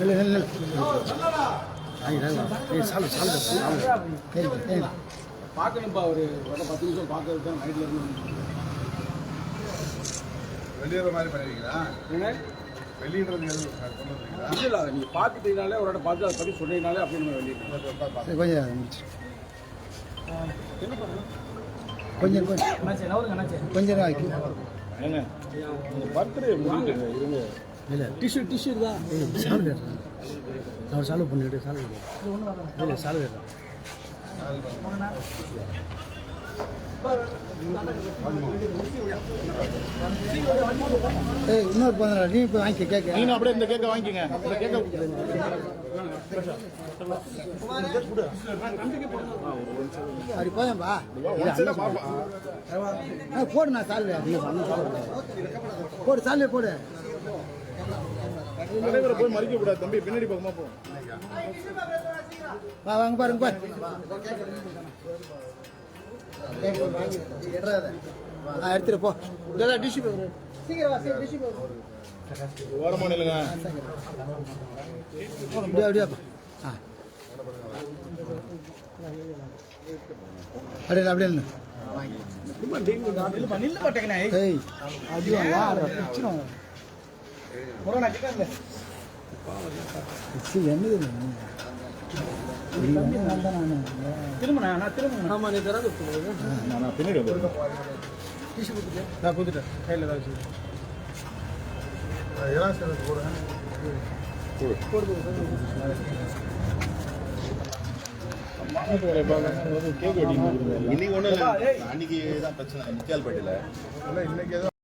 இல்லை இல்லை இல்லை சாலு சாலு பார்க்கணும்ப்பா ஒரு ஒரு பத்து நிமிஷம் பார்க்கறது தான் நைட்ல இருந்து வெளியேற மாதிரி பண்ணுவீங்களா வெளியிடுறது எதுவும் இல்லை இல்லை நீங்கள் பார்த்துட்டீங்கனாலே ஒரு இடம் பார்த்து அதை பற்றி சொன்னீங்கனாலே அப்படி நம்ம வெளியே சரி கொஞ்சம் கொஞ்சம் கொஞ்சம். கொஞ்சம் பர்த்டே முடிஞ்சுங்க இருங்க. இல்லை டிஷ்யூ டிஷ்யூ தான். ஏய் சாலு வேறு. நான் ஒரு சாலு பண்ணிட்டு சாலு இல்லை சாலு வேறு. ஏய் இன்னொரு பதினாறு நீ இப்போ வாங்கிக்க கேட்க நீங்க அப்படியே இந்த கேக்க வாங்கிக்கங்க. இந்த கேக்க அப்படி போயம்பா போடு நான் சால்வே நீங்க சொன்ன சால்வே. போடு சால்வே போடு. தலைவரை போய் மறிக்க கூடாது தம்பி. பின்னாடி பக்கமா போ. வா வாங்க பாருங்க பாரு ஆ எடுத்துட்டு போ. இதெல்லாம் டிஷ்யூ பேப்பர் சீக்கிரம் வா சீக்கிரம் டிஷ்யூ பேப்பர் ஓரமா நில்லுங்க. அப்படியே அப்படியே ஆ. அப்படியே அப்படியே நில்லு. அது யார் இன்னைக்கு ஒன்றும் இல்லை அன்னைக்கு தான் பிரச்சனை முத்தியால்பேட்டையில் இல்லை இன்னைக்கு